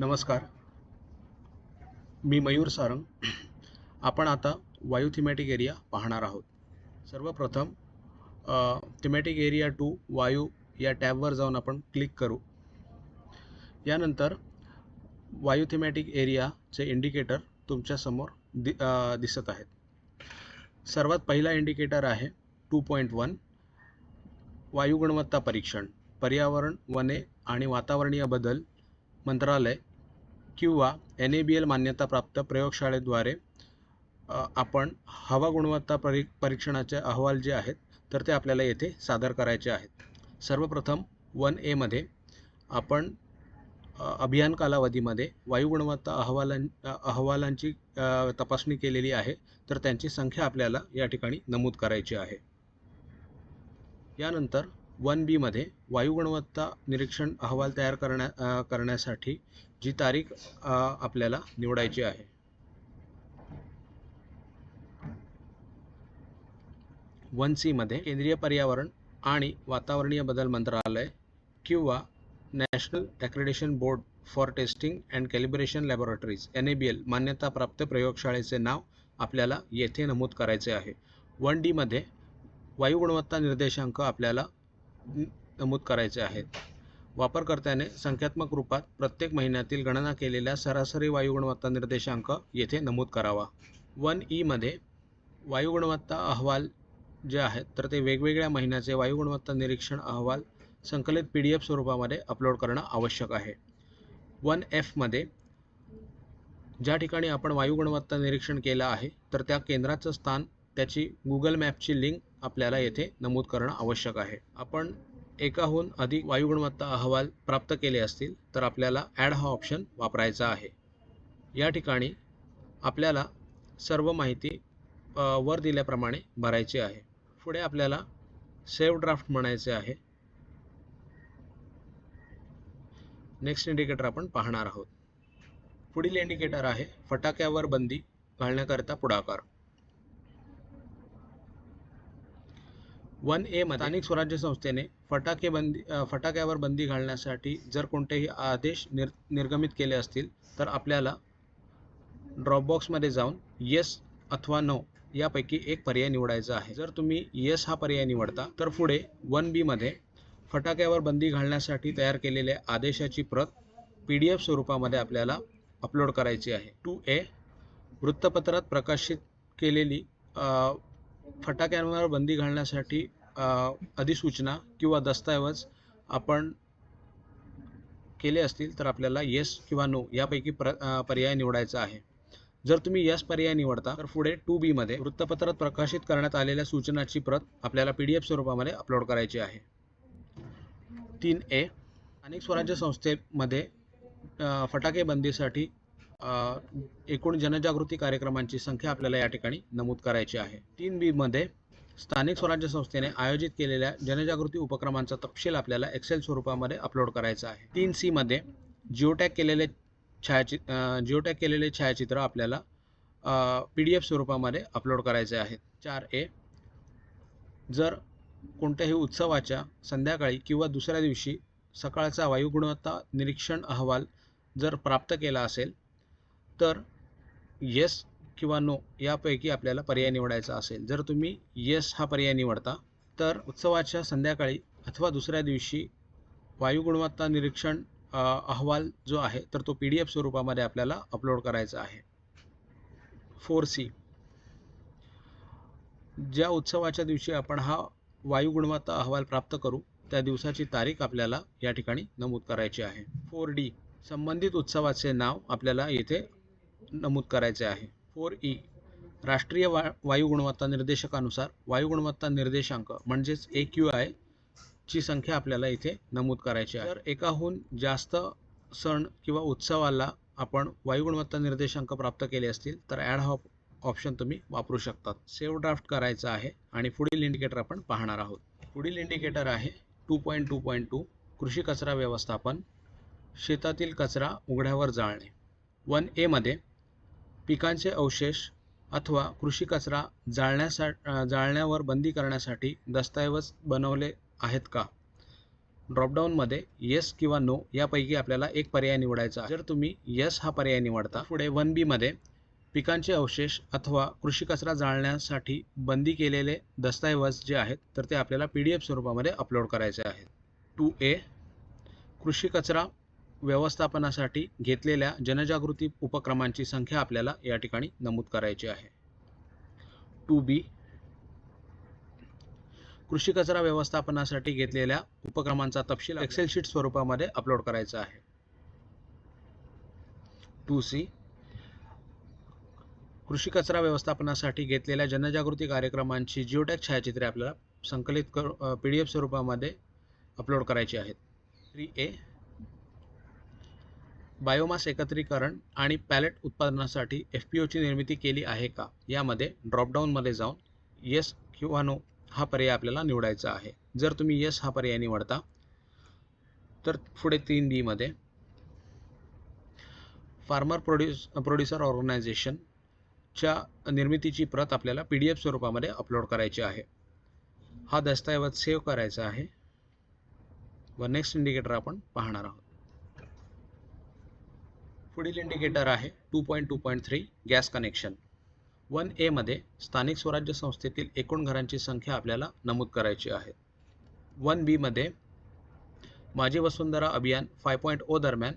नमस्कार. मी मयूर सारंग. आपण आता वायू थिमॅटिक एरिया पाहणार आहोत. सर्वप्रथम थिमॅटिक एरिया टू वायू या टॅबवर जाऊन आपण क्लिक करू. यानंतर वायू थिमॅटिक एरियाचे इंडिकेटर तुमच्यासमोर दि दिसत आहेत. सर्वात पहिला इंडिकेटर आहे टू पॉईंट वन वायू गुणवत्ता परीक्षण. पर्यावरण वने आणि वातावरणीय बदल मंत्रालय किंवा एन ए बी एल मान्यताप्राप्त प्रयोगशाळेद्वारे आपण हवा गुणवत्ता परी परीक्षणाचे अहवाल जे आहेत तर ते आपल्याला येथे सादर करायचे आहेत. सर्वप्रथम वन एमध्ये आपण अभियान कालावधीमध्ये वायू गुणवत्ता अहवालां अहवालांची तपासणी केलेली आहे तर त्यांची संख्या आपल्याला या ठिकाणी नमूद करायची आहे. यानंतर वन बीमध्ये वायू गुणवत्ता निरीक्षण अहवाल तयार करण्या करण्यासाठी जी तारीख आपल्याला निवडायची आहे. वन सीमध्ये केंद्रीय पर्यावरण आणि वातावरणीय बदल मंत्रालय किंवा national accreditation board for testing and calibration laboratories N A B L मान्यताप्राप्त प्रयोगशाळेचे नाव आपल्याला येथे नमूद करायचे आहे. वन डीमध्ये वायू गुणवत्ता निर्देशांक आपल्याला नमूद करायचे आहेत. वापरकर्त्याने संख्यात्मक रूपात प्रत्येक महिन्यातील गणना केलेल्या सरासरी वायू गुणवत्ता निर्देशांक येथे नमूद करावा. वन ईमध्ये वायू गुणवत्ता अहवाल जे आहेत तर ते वेगवेगळ्या महिन्याचे वायू गुणवत्ता निरीक्षण अहवाल संकलित पी डी एफ स्वरूपामध्ये अपलोड करणं आवश्यक आहे. वन एफमध्ये ज्या ठिकाणी आपण वायू गुणवत्ता निरीक्षण केलं आहे तर त्या केंद्राचं स्थान त्याची गुगल मॅपची लिंक आपल्याला येथे नमूद करणं आवश्यक आहे. आपण एकाहून अधिक वायुगुणवत्ता अहवाल प्राप्त केले असतील तर आपल्याला ॲड हा ऑप्शन वापरायचा आहे. या ठिकाणी आपल्याला सर्व माहिती वर दिल्याप्रमाणे भरायची आहे. पुढे आपल्याला सेव्ह ड्राफ्ट म्हणायचे आहे. नेक्स्ट इंडिकेटर आपण पाहणार आहोत. पुढील इंडिकेटर आहे फटाक्यावर बंदी घालण्याकरिता पुढाकार. वन ए मध्ये स्थानिक स्वराज्य संस्थेने फटाके बंदी फटाक्यावर बंदी घालण्यासाठी जर कोणतेही आदेश निर निर्गमित केले असतील तर आपल्याला ड्रॉपबॉक्समध्ये जाऊन येस अथवा नो यापैकी एक पर्याय निवडायचा आहे. जर तुम्ही येस हा पर्याय निवडता तर पुढे वन बीमध्ये फटाक्यावर बंदी घालण्यासाठी तयार केलेल्या आदेशाची प्रत पी डी एफ स्वरूपामध्ये आपल्याला अपलोड करायची आहे. टू ए वृत्तपत्रात प्रकाशित केलेली फटाक्यांवर बंदी घालण्यासाठी अधिसूचना किंवा दस्तऐवज आपण केले असतील तर आपल्याला येस किंवा नो यापैकी प्र पर्याय निवडायचा आहे. जर तुम्ही यस पर्याय निवडता तर पुढे टू बीमध्ये वृत्तपत्रात प्रकाशित करण्यात आलेल्या सूचनाची प्रत आपल्याला पी डी एफ स्वरूपामध्ये अपलोड करायची आहे. तीन ए अनेक स्वराज्य संस्थेमध्ये फटाके बंदीसाठी एकूण जनजागृती कार्यक्रमांची संख्या आपल्याला या ठिकाणी नमूद करायची आहे. तीन बीमध्ये स्थानिक स्वराज्य संस्थेने आयोजित केलेल्या जनजागृती उपक्रमांचा तपशील आपल्याला एक्सेल स्वरूपामध्ये अपलोड करायचा आहे. तीन सीमध्ये जिओटॅग केलेले छायाचित्र जिओटॅग केलेले छायाचित्र आपल्याला पी डी एफ स्वरूपामध्ये अपलोड करायचे आहेत चार ए जर कोणत्याही उत्सवाच्या संध्याकाळी किंवा दुसऱ्या दिवशी सकाळचा वायू गुणवत्ता निरीक्षण अहवाल जर प्राप्त केला असेल तर येस किंवा नो यापैकी आपल्याला पर्याय निवडायचा असेल. जर तुम्ही येस हा पर्याय निवडता तर उत्सवाच्या संध्याकाळी अथवा दुसऱ्या दिवशी वायू गुणवत्ता निरीक्षण अहवाल जो आहे तर तो पी डी एफ स्वरूपामध्ये आपल्याला अपलोड करायचा आहे. फोर सी ज्या उत्सवाच्या दिवशी आपण हा वायू गुणवत्ता अहवाल प्राप्त करू त्या दिवसाची तारीख आपल्याला या ठिकाणी नमूद करायची आहे. फोर डी संबंधित उत्सवाचे नाव आपल्याला येथे नमूद करायचे आहे. फोर ई राष्ट्रीय वा वायू गुणवत्ता निर्देशकानुसार वायू गुणवत्ता निर्देशांक म्हणजेच ए क्यू आय ची संख्या आपल्याला इथे नमूद करायची आहे. तर एकाहून जास्त सण किंवा उत्सवाला आपण वायू गुणवत्ता निर्देशांक प्राप्त केले असतील तर ॲड हॉप ऑप्शन तुम्ही वापरू शकतात. सेव्ह ड्राफ्ट करायचा आहे आणि पुढील इंडिकेटर आपण पाहणार आहोत. पुढील इंडिकेटर आहे two point two point two कृषी कचरा व्यवस्थापन शेतातील कचरा उघड्यावर जाळणे. वन एमध्ये पिकांचे अवशेष अथवा कृषी कचरा जाळण्यासा जाळण्यावर बंदी करण्यासाठी दस्तऐवज बनवले आहेत का? ड्रॉपडाऊनमध्ये येस किंवा नो यापैकी आपल्याला एक पर्याय निवडायचा जर तुम्ही येस हा पर्याय निवडता पुढे वन बीमध्ये पिकांचे अवशेष अथवा कृषी कचरा जाळण्यासाठी बंदी केलेले दस्तऐवज जे आहेत तर ते आपल्याला पी डी एफ स्वरूपामध्ये अपलोड करायचे आहेत. टू ए कृषी कचरा व्यवस्थापनासाठी घेतलेल्या जनजागृती उपक्रमांची संख्या आपल्याला या ठिकाणी नमूद करायची आहे. टू बी कृषी कचरा व्यवस्थापनासाठी घेतलेल्या उपक्रमांचा तपशील एक्सेल शीट स्वरूपामध्ये अपलोड करायचा आहे. टू सी कृषी कचरा व्यवस्थापनासाठी घेतलेल्या जनजागृती कार्यक्रमांची जिओटॅक छायाचित्रे आपल्याला संकलित कर पी डी एफ स्वरूपामध्ये अपलोड करायची आहेत. थ्री ए बायोमास एकत्रीकरण आणि पॅलेट उत्पादनासाठी एफ पी ओची निर्मिती केली आहे का? यामध्ये ड्रॉपडाऊनमध्ये जाऊन येस किंवा नो हा पर्याय आपल्याला निवडायचा आहे. जर तुम्ही येस हा पर्याय निवडता तर पुढे तीन डीमध्ये फार्मर प्रोड्यूस प्रोड्युसर ऑर्गनायझेशनच्या निर्मितीची प्रत आपल्याला पी डी एफ स्वरूपामध्ये अपलोड करायची आहे. हा दस्तऐवज सेव्ह करायचा आहे. व नेक्स्ट इंडिकेटर आपण पाहणार आहोत. पुढील इंडिकेटर आहे two point two point three gas connection one एमध्ये स्थानिक स्वराज्य संस्थेतील एकूण घरांची संख्या आपल्याला नमूद करायची आहे. वन बीमध्ये माझी वसुंधरा अभियान फाय पॉईंट ओ दरम्यान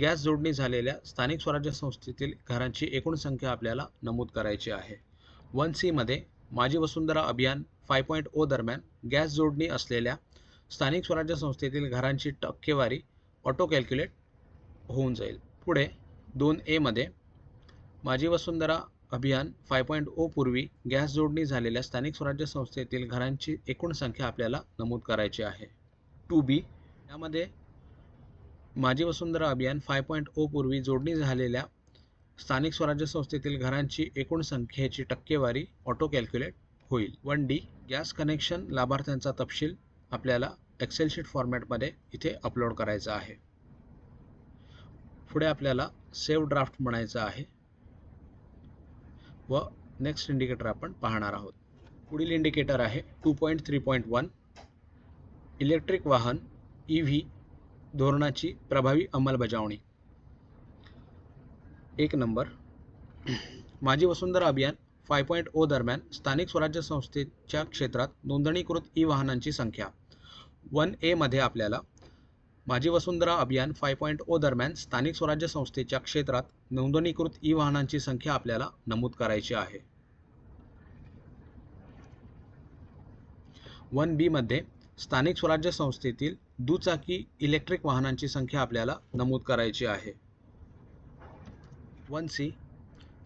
गॅस जोडणी झालेल्या स्थानिक स्वराज्य संस्थेतील घरांची एकूण संख्या आपल्याला नमूद करायची आहे. वन सीमध्ये माझी वसुंधरा अभियान फाय पॉईंट ओ दरम्यान गॅस जोडणी असलेल्या स्थानिक स्वराज्य संस्थेतील घरांची टक्केवारी ऑटो कॅल्क्युलेट होऊन जाईल. पुढे दोन एमध्ये माझी वसुंधरा अभियान फाय पॉईंट ओ पूर्वी गॅस जोडणी झालेल्या स्थानिक स्वराज्य संस्थेतील घरांची एकूण संख्या आपल्याला नमूद करायची आहे. टू बी यामध्ये माझी वसुंधरा अभियान फाय पॉईंट ओ पूर्वी जोडणी झालेल्या स्थानिक स्वराज्य संस्थेतील घरांची एकूण संख्येची टक्केवारी ऑटो कॅल्क्युलेट होईल. वन डी गॅस कनेक्शन लाभार्थ्यांचा तपशील आपल्याला एक्सेल शीट फॉर्मॅटमध्ये इथे अपलोड करायचा आहे. पुढे आपल्याला सेव्ह ड्राफ्ट म्हणायचं आहे. व नेक्स्ट इंडिकेटर आपण पाहणार आहोत. पुढील इंडिकेटर आहे two point three point one electric वाहन ई व्ही धोरणाची प्रभावी अंमलबजावणी. एक नंबर माझी वसुंधरा अभियान फाय पॉईंट ओ दरम्यान स्थानिक स्वराज्य संस्थेच्या क्षेत्रात नोंदणीकृत ई वाहनांची संख्या. वन एमध्ये आपल्याला माझी वसुंधरा अभियान फाय पॉईंट ओ दरम्यान स्थानिक स्वराज्य संस्थेच्या क्षेत्रात नोंदणीकृत ई वाहनांची संख्या आपल्याला नमूद करायची आहे. वन बीमध्ये स्थानिक स्वराज्य संस्थेतील दुचाकी इलेक्ट्रिक वाहनांची संख्या आपल्याला नमूद करायची आहे. वन सी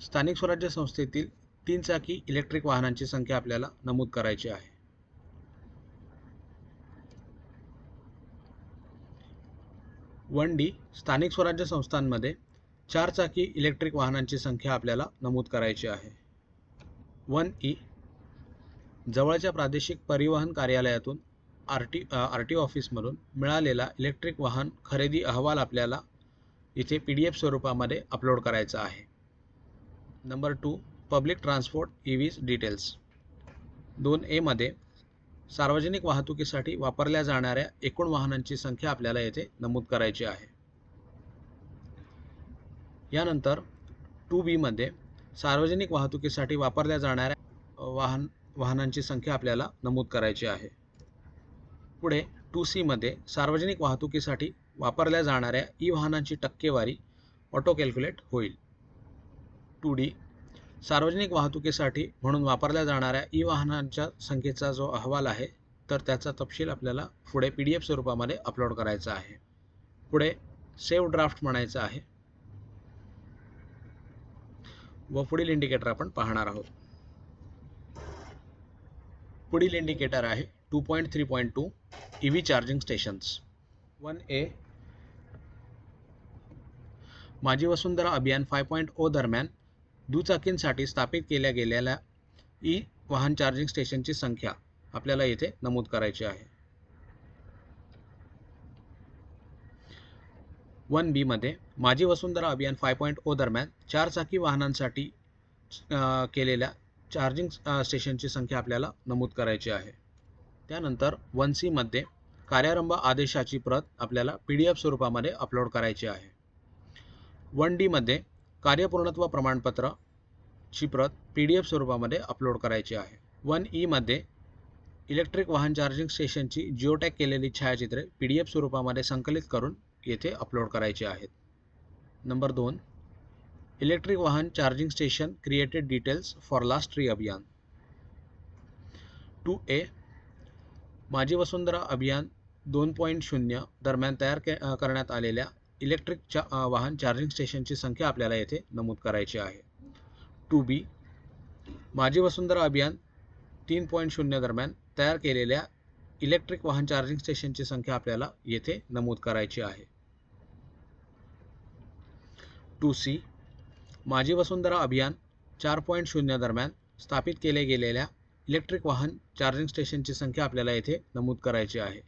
स्थानिक स्वराज्य संस्थेतील तीन चाकी इलेक्ट्रिक वाहनांची संख्या आपल्याला नमूद करायची आहे. वन डी स्थानिक स्वराज्य संस्थांमध्ये चार चाकी इलेक्ट्रिक वाहनांची संख्या आपल्याला नमूद करायची आहे. वन ई जवळच्या प्रादेशिक परिवहन कार्यालयातून आर टी आर टी ऑफिसमधून मिळालेला इलेक्ट्रिक वाहन खरेदी अहवाल आपल्याला इथे पी डी एफ स्वरूपामध्ये अपलोड करायचा आहे. Number two public transport E V details. दोन एमध्ये सार्वजनिक वाहतुकीसाठी वापरल्या जाणाऱ्या एकूण वाहनांची संख्या आपल्याला येथे नमूद करायची आहे. यानंतर टू बीमध्ये सार्वजनिक वाहतुकीसाठी वापरल्या जाणाऱ्या वाहन वाहनांची संख्या आपल्याला नमूद करायची आहे. पुढे टू सीमध्ये सार्वजनिक वाहतुकीसाठी वापरल्या जाणाऱ्या ई वाहनांची टक्केवारी ऑटो कॅल्क्युलेट होईल. टू डी सार्वजनिक वाहतुकीसाठी म्हणून वापरल्या जाणाऱ्या ई वाहनांच्या संख्येचा जो अहवाल आहे तर त्याचा तपशील आपल्याला पुढे पी डी एफ स्वरूपामध्ये अपलोड करायचा आहे. पुढे सेव्ह ड्राफ्ट म्हणायचं आहे. व पुढील इंडिकेटर आपण पाहणार आहोत. पुढील इंडिकेटर आहे two point three point two E V charging stations. One A माझी वसुंधरा अभियान फाय पॉईंट ओ दरम्यान दुचाकींसाठी स्थापित केल्या गेलेल्या ई वाहन चार्जिंग स्टेशनची संख्या आपल्याला येथे नमूद करायची आहे. वन बीमध्ये माझी वसुंधरा अभियान फाय पॉईंट ओ दरम्यान चारचाकी वाहनांसाठी केलेल्या चार्जिंग स्टेशनची संख्या आपल्याला नमूद करायची आहे. त्यानंतर वन सीमध्ये कार्यारंभ आदेशाची प्रत आपल्याला पी डी एफ स्वरूपामध्ये अपलोड करायची आहे. वन डीमध्ये कार्यपूर्णत्व प्रमाणपत्रची प्रत पी डी एफ स्वरूपामध्ये अपलोड करायची आहे. वन ईमध्ये इलेक्ट्रिक वाहन चार्जिंग स्टेशनची जिओटॅग केलेली छायाचित्रे पी डी एफ स्वरूपामध्ये संकलित करून येथे अपलोड करायची आहेत. नंबर दोन इलेक्ट्रिक वाहन charging station created details for last three अभियान टू ए माझी वसुंधरा अभियान दोन पॉईंट शून्य दरम्यान तयार के करण्यात आलेल्या इलेक्ट्रिक चा वाहन चार्जिंग स्टेशनची संख्या आपल्याला येथे नमूद करायची आहे. टू बी माझी वसुंधरा अभियान तीन पॉईंट शून्य दरम्यान तयार केलेल्या इलेक्ट्रिक वाहन चार्जिंग स्टेशनची संख्या आपल्याला येथे नमूद करायची आहे. टू सी माझी वसुंधरा अभियान चार पॉईंट शून्य दरम्यान स्थापित केले गेलेल्या इलेक्ट्रिक वाहन चार्जिंग स्टेशनची संख्या आपल्याला येथे नमूद करायची आहे.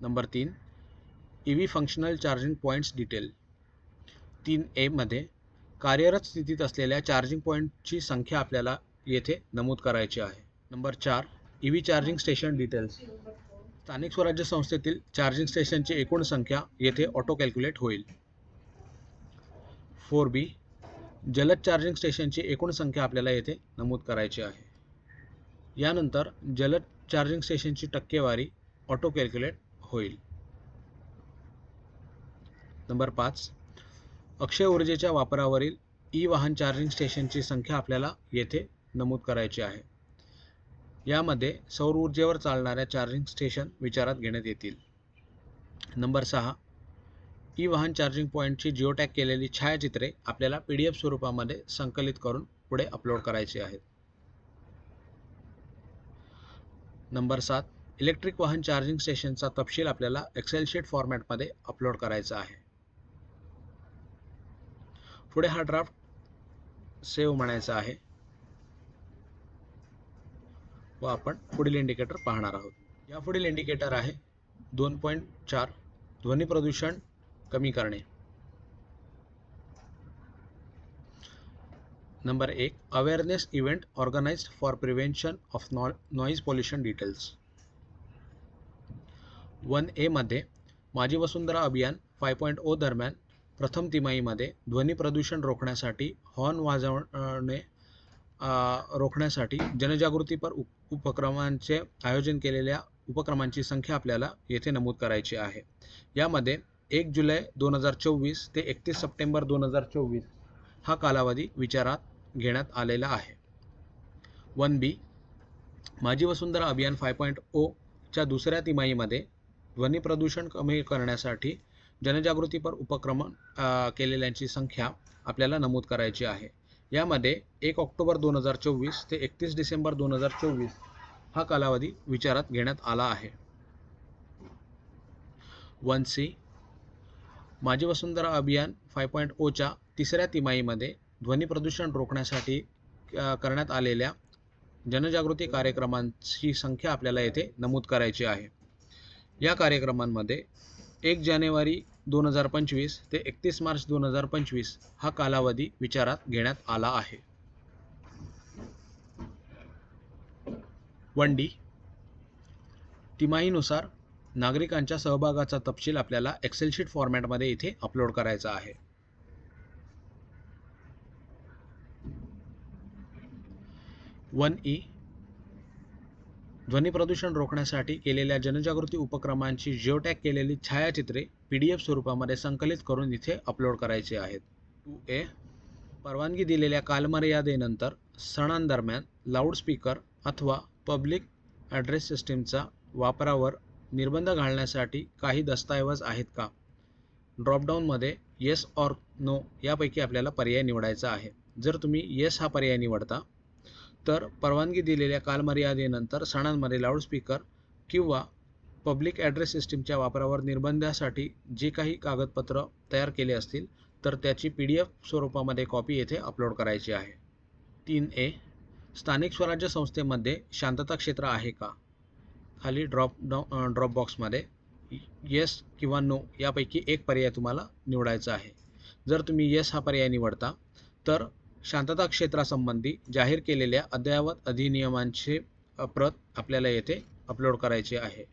नंबर तीन E V functional charging points detail तीन एमध्ये कार्यरत स्थितीत असलेल्या चार्जिंग पॉईंटची संख्या आपल्याला येथे नमूद करायची आहे. नंबर चार E V charging station details स्थानिक स्वराज्य संस्थेतील चार्जिंग स्टेशनची एकूण संख्या येथे ऑटो कॅल्क्युलेट होईल. फोर बी जलद चार्जिंग स्टेशनची एकूण संख्या आपल्याला येथे नमूद करायची आहे. यानंतर जलद चार्जिंग स्टेशनची टक्केवारी ऑटो कॅल्क्युलेट होईल. नंबर पाच. अक्षय ऊर्जेच्या वापरावरील ई वाहन चार्जिंग स्टेशनची संख्या आपल्याला येथे नमूद करायची आहे. यामध्ये सौर ऊर्जेवर चालणाऱ्या चार्जिंग स्टेशन विचारात घेण्यात येतील. नंबर सहा. ई वाहन चार्जिंग पॉईंटची जिओटॅग केलेली छायाचित्रे आपल्याला पी डी एफ स्वरूपामध्ये संकलित करून पुढे अपलोड करायची आहेत. नंबर सात. इलेक्ट्रिक वाहन चार्जिंग स्टेशनचा तपशील आपल्याला एक्सेल शीट फॉर्मॅटमध्ये अपलोड करायचा आहे. पुढे हा ड्राफ्ट सेव्ह म्हणायचा आहे. व आपण पुढील इंडिकेटर पाहणार आहोत. या पुढील इंडिकेटर आहे दोन पॉईंट चार ध्वनी प्रदूषण कमी करणे. नंबर एक awareness event organise for prevention of नॉ नॉईज पॉल्युशन डिटेल्स वन एमध्ये माझी वसुंधरा अभियान फाय पॉईंट ओ दरम्यान प्रथम तिमाहीमध्ये ध्वनी प्रदूषण रोखण्यासाठी हॉर्न वाजवणे रोखण्यासाठी जनजागृतीपर उप उपक्रमांचे आयोजन केलेल्या उपक्रमांची संख्या आपल्याला येथे नमूद करायची आहे. यामध्ये एक जुलै दोन हजार चोवीस ते एकतीस सप्टेंबर दोन हजार चोवीस हा कालावधी विचारात घेण्यात आलेला आहे. वन बी माझी वसुंधरा अभियान फाय पॉईंट ओच्या दुसऱ्या तिमाहीमध्ये ध्वनी प्रदूषण कमी करण्यासाठी जनजागृतीपर उपक्रम केलेल्यांची संख्या आपल्याला नमूद करायची आहे. यामध्ये एक ऑक्टोबर दोन हजार चोवीस ते एकतीस डिसेंबर दोन हजार चोवीस हा कालावधी विचारात घेण्यात आला आहे. वन सी माझी वसुंधरा अभियान फाय पॉईंट ओच्या तिसऱ्या तिमाहीमध्ये ध्वनी प्रदूषण रोखण्यासाठी करण्यात आलेल्या जनजागृती कार्यक्रमांची संख्या आपल्याला येथे नमूद करायची आहे. या कार्यक्रमांमध्ये एक जानेवारी दोन हजार पंचवीस ते एकतीस मार्च दोन हजार पंचवीस हा कालावधी विचारात घेण्यात आला आहे. One D. तिमाहीनुसार नागरिकांच्या सहभागाचा तपशील आपल्याला एक्सेल शीट फॉर्मॅटमध्ये इथे अपलोड करायचा आहे. One E. ध्वनी प्रदूषण रोखण्यासाठी केलेल्या जनजागृती उपक्रमांची जिओटॅग केलेली छायाचित्रे पी डी एफ स्वरूपामध्ये संकलित करून इथे अपलोड करायचे आहेत. टू ए परवानगी दिलेल्या कालमर्यादेनंतर सणांदरम्यान लाऊडस्पीकर अथवा पब्लिक ॲड्रेस सिस्टीमचा वापरावर निर्बंध घालण्यासाठी काही दस्तऐवज आहेत का? ड्रॉपडाऊनमध्ये येस ऑर नो यापैकी आपल्याला पर्याय निवडायचा आहे. जर तुम्ही येस हा पर्याय निवडता तर परवानगी दिलेल्या कालमर्यादेनंतर सणांमध्ये लाऊडस्पीकर किंवा पब्लिक ॲड्रेस सिस्टीमच्या वापरावर निर्बंधासाठी जे काही कागदपत्र तयार केले असतील तर त्याची पी डी एफ स्वरूपामध्ये कॉपी येथे अपलोड करायची आहे. तीन ए स्थानिक स्वराज्य संस्थेमध्ये शांतता क्षेत्र आहे का? खाली ड्रॉप डॉ ड्रॉप बॉक्समध्ये येस किंवा नो यापैकी एक पर्याय तुम्हाला निवडायचा आहे. जर तुम्ही येस हा पर्याय निवडता तर शांतता क्षेत्रासंबंधी जाहीर केलेल्या अद्ययावत अधिनियमांचे प्रत आपल्याला येथे अपलोड करायचे आहे.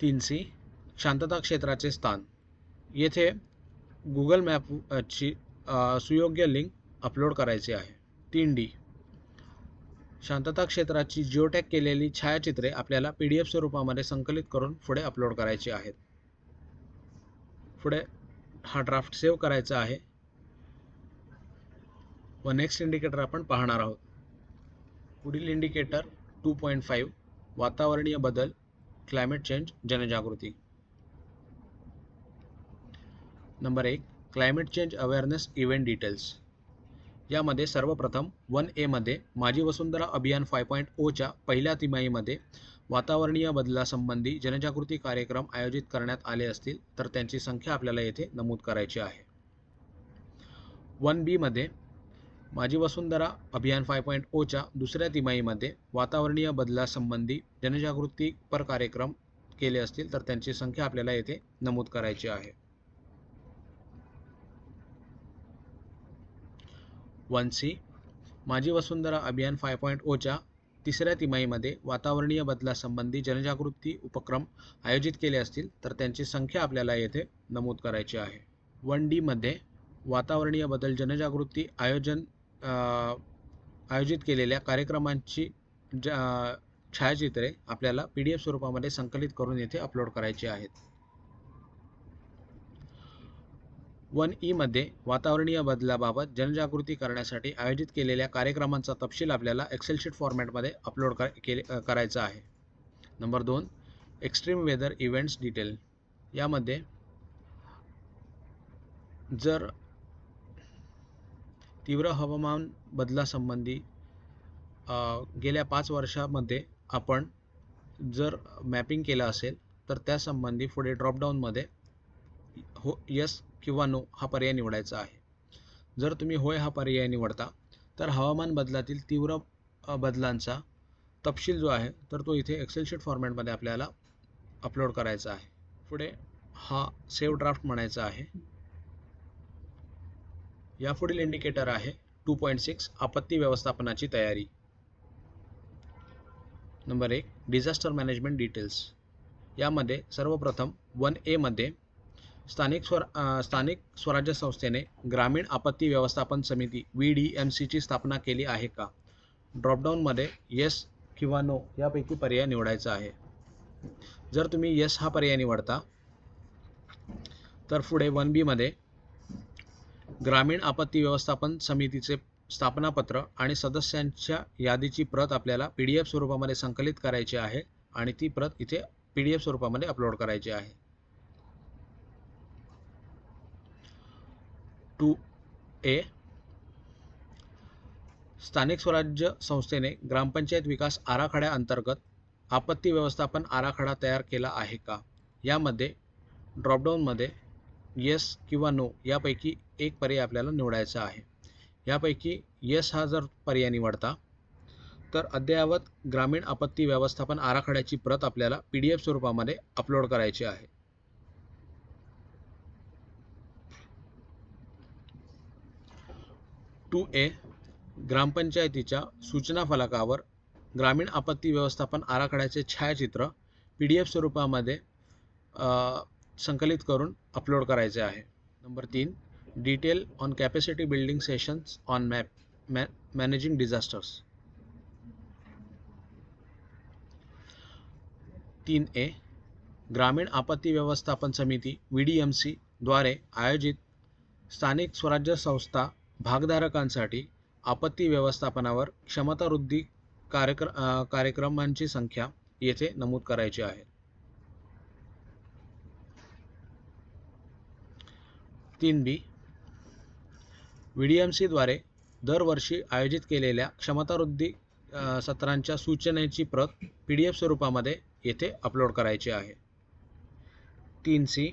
तीन सी शांतता क्षेत्राचे स्थान. येथे गुगल मॅपची सुयोग्य लिंक अपलोड करायची आहे. तीन डी शांतता क्षेत्राची जिओटॅग केलेली छायाचित्रे आपल्याला पी डी एफ स्वरूपामध्ये संकलित करून पुढे अपलोड करायची आहेत. पुढे हा ड्राफ्ट सेव्ह करायचा आहे. व नेक्स्ट इंडिकेटर आपण पाहणार आहोत. पुढील इंडिकेटर टू पॉईंट फाईव्ह वातावरणीय बदल क्लायमेट चेंज जनजागृती. नंबर एक climate change awareness event details. यामध्ये सर्वप्रथम वन एमध्ये माझी वसुंधरा अभियान फाय पॉईंट ओच्या पहिल्या तिमाहीमध्ये वातावरणीय बदलासंबंधी जनजागृती कार्यक्रम आयोजित करण्यात आले असतील तर त्यांची संख्या आपल्याला येथे नमूद करायची आहे. वन बीमध्ये माझी वसुंधरा अभियान फाय पॉईंट ओच्या दुसऱ्या तिमाहीमध्ये वातावरणीय बदलासंबंधी जनजागृतीपर कार्यक्रम केले असतील तर त्यांची संख्या आपल्याला येथे नमूद करायची आहे. वन सी माझी वसुंधरा अभियान फाय पॉईंट ओच्या तिसऱ्या तिमाहीमध्ये वातावरणीय बदलासंबंधी जनजागृती उपक्रम आयोजित केले असतील तर त्यांची संख्या आपल्याला येथे नमूद करायची आहे. वन डीमध्ये वातावरणीय बदल जनजागृती आयोजन आयोजित केलेल्या कार्यक्रमांची ज्या छायाचित्रे आपल्याला पी डी एफ स्वरूपामध्ये संकलित करून येथे अपलोड करायची आहेत. वन ईमध्ये वातावरणीय बदलाबाबत जनजागृती करण्यासाठी आयोजित केलेल्या कार्यक्रमांचा तपशील आपल्याला एक्सेल शीट फॉर्मॅटमध्ये अपलोड कर केले करायचा आहे. नंबर दोन एक्स्ट्रीम वेदर इव्हेंट्स डिटेल यामध्ये जर तीव्र हवामान बदलासंबंधी गेल्या पाच वर्षामध्ये आपण जर मॅपिंग केलं असेल तर त्यासंबंधी पुढे ड्रॉपडाऊनमध्ये हो यस किंवा नो हा पर्याय निवडायचा आहे. जर तुम्ही होय हा पर्याय निवडता तर हवामान बदलातील तीव्र बदलांचा तपशील जो आहे तर तो इथे एक्सेल शीट फॉर्मॅटमध्ये आपल्याला अपलोड करायचा आहे. पुढे हा सेव्ह ड्राफ्ट म्हणायचा आहे. यापुढील इंडिकेटर आहे टू पॉईंट सिक्स आपत्ती व्यवस्थापनाची तयारी. नंबर एक डिझास्टर मॅनेजमेंट डिटेल्स यामध्ये सर्वप्रथम वन एमध्ये स्थानिक स्वर स्थानिक स्वराज्य संस्थेने ग्रामीण आपत्ती व्यवस्थापन समिती व्ही डी एम सीची स्थापना केली आहे का? ड्रॉपडाऊनमध्ये येस किंवा नो यापैकी पर्याय निवडायचा आहे. जर तुम्ही येस हा पर्याय निवडता तर पुढे वन बीमध्ये ग्रामीण आपत्ती व्यवस्थापन समितीचे स्थापनापत्र आणि सदस्यांच्या यादीची प्रत आपल्याला पी डी एफ स्वरूपामध्ये संकलित करायची आहे आणि ती प्रत इथे पी डी एफ स्वरूपामध्ये अपलोड करायची आहे. Two A. स्थानिक स्वराज्य संस्थेने ग्रामपंचायत विकास आराखड्याअंतर्गत आपत्ती व्यवस्थापन आराखडा तयार केला आहे का? यामध्ये ड्रॉपडाऊनमध्ये येस किंवा नो यापैकी एक पर्याय आपल्याला निवडायचा आहे. यापैकी येस हा जर पर्याय निवडता तर अद्ययावत ग्रामीण आपत्ती व्यवस्थापन आराखड्याची प्रत आपल्याला पी डी एफ स्वरूपामध्ये अपलोड करायची आहे. टू ए ग्रामपंचायतीच्या सूचना फलकावर ग्रामीण आपत्ती व्यवस्थापन आराखड्याचे छायाचित्र पी डी एफ स्वरूपामध्ये संकलित करून अपलोड करायचे आहे. नंबर तीन detail on capacity building sessions on map मॅ मॅनेजिंग डिझास्टर्स तीन ए ग्रामीण आपत्ती व्यवस्थापन समिती व्ही डी एम सीद्वारे आयोजित स्थानिक स्वराज्य संस्था भागधारकांसाठी आपत्ती व्यवस्थापनावर क्षमतावृद्धी कार्यक्र कार्यक्रमांची संख्या येथे नमूद करायची आहे. तीन बी. व्ही डी एम सीद्वारे दरवर्षी आयोजित केलेल्या क्षमतावृद्धी सत्रांच्या सूचनेची प्रत पी डी एफ स्वरूपामध्ये येथे अपलोड करायची आहे. तीन सी.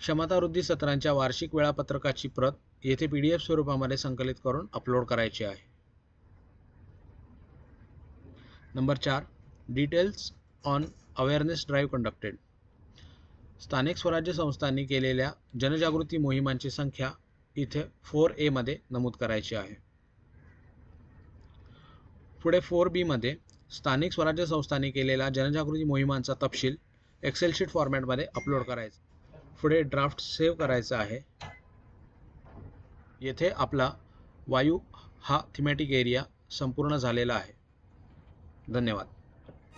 क्षमतावृद्धी सत्रांच्या वार्षिक वेळापत्रकाची प्रत येथे पी डी एफ स्वरूपामध्ये संकलित करून अपलोड करायची आहे. नंबर चार. Details on awareness drive conducted. स्थानिक स्वराज्य संस्थांनी केलेल्या जनजागृती मोहिमांची संख्या इथे फोर एमध्ये नमूद करायची आहे. पुढे फोर बीमध्ये स्थानिक स्वराज्य संस्थांनी केलेल्या जनजागृती मोहिमांचा तपशील एक्सेल शीट फॉर्मॅटमध्ये अपलोड करायचा. पुढे ड्राफ्ट सेव्ह करायचा आहे. येथे आपला वायू हा थिमॅटिक एरिया संपूर्ण झालेला आहे. धन्यवाद.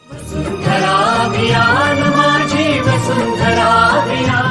वसुंधरा माझी वसुंधरा